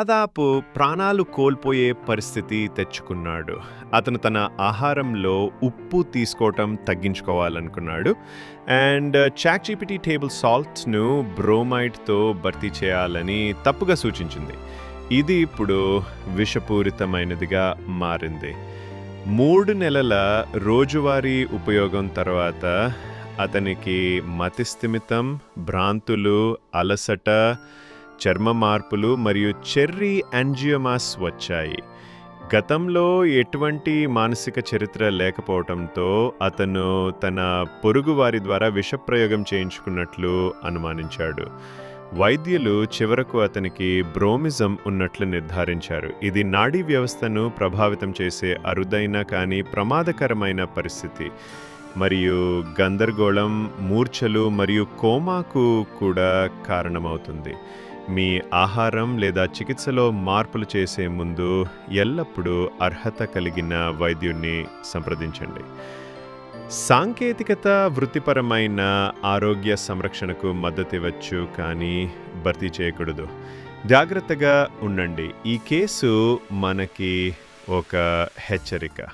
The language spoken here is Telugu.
దాదాపు ప్రాణాలు కోల్పోయే పరిస్థితి తెచ్చుకున్నాడు. అతను తన ఆహారంలో ఉప్పు తీసుకోవటం తగ్గించుకోవాలనుకున్నాడు. అండ్ చాక్జీపీటీ టేబుల్ సాల్ట్స్ను బ్రోమైడ్తో భర్తీ చేయాలని తప్పుగా సూచించింది. ఇది ఇప్పుడు విషపూరితమైనదిగా మారింది. మూడు నెలల రోజువారీ ఉపయోగం తర్వాత అతనికి మతిస్థిమితం భ్రాంతులు అలసట చర్మ మార్పులు మరియు చెర్రీ యాంజియోమాస్ వచ్చాయి. గతంలో ఎటువంటి మానసిక చరిత్ర లేకపోవడంతో అతను తన పొరుగువారి ద్వారా విషప్రయోగం చేయించుకున్నట్లు అనుమానించాడు. వైద్యులు చివరకు అతనికి బ్రోమిజం ఉన్నట్లు నిర్ధారించారు. ఇది నాడీ వ్యవస్థను ప్రభావితం చేసే అరుదైన కానీ ప్రమాదకరమైన పరిస్థితి. మరియు గందరగోళం మూర్ఛలు మరియు కోమాకు కూడా కారణమవుతుంది. మీ ఆహారం లేదా చికిత్సలో మార్పులు చేసే ముందు ఎల్లప్పుడూ అర్హత కలిగిన వైద్యుణ్ణి సంప్రదించండి. సాంకేతికత వృత్తిపరమైన ఆరోగ్య సంరక్షణకు మద్దతు ఇవ్వచ్చు కానీ భర్తీ చేయకూడదు. జాగ్రత్తగా ఉండండి. ఈ కేసు మనకి ఒక హెచ్చరిక.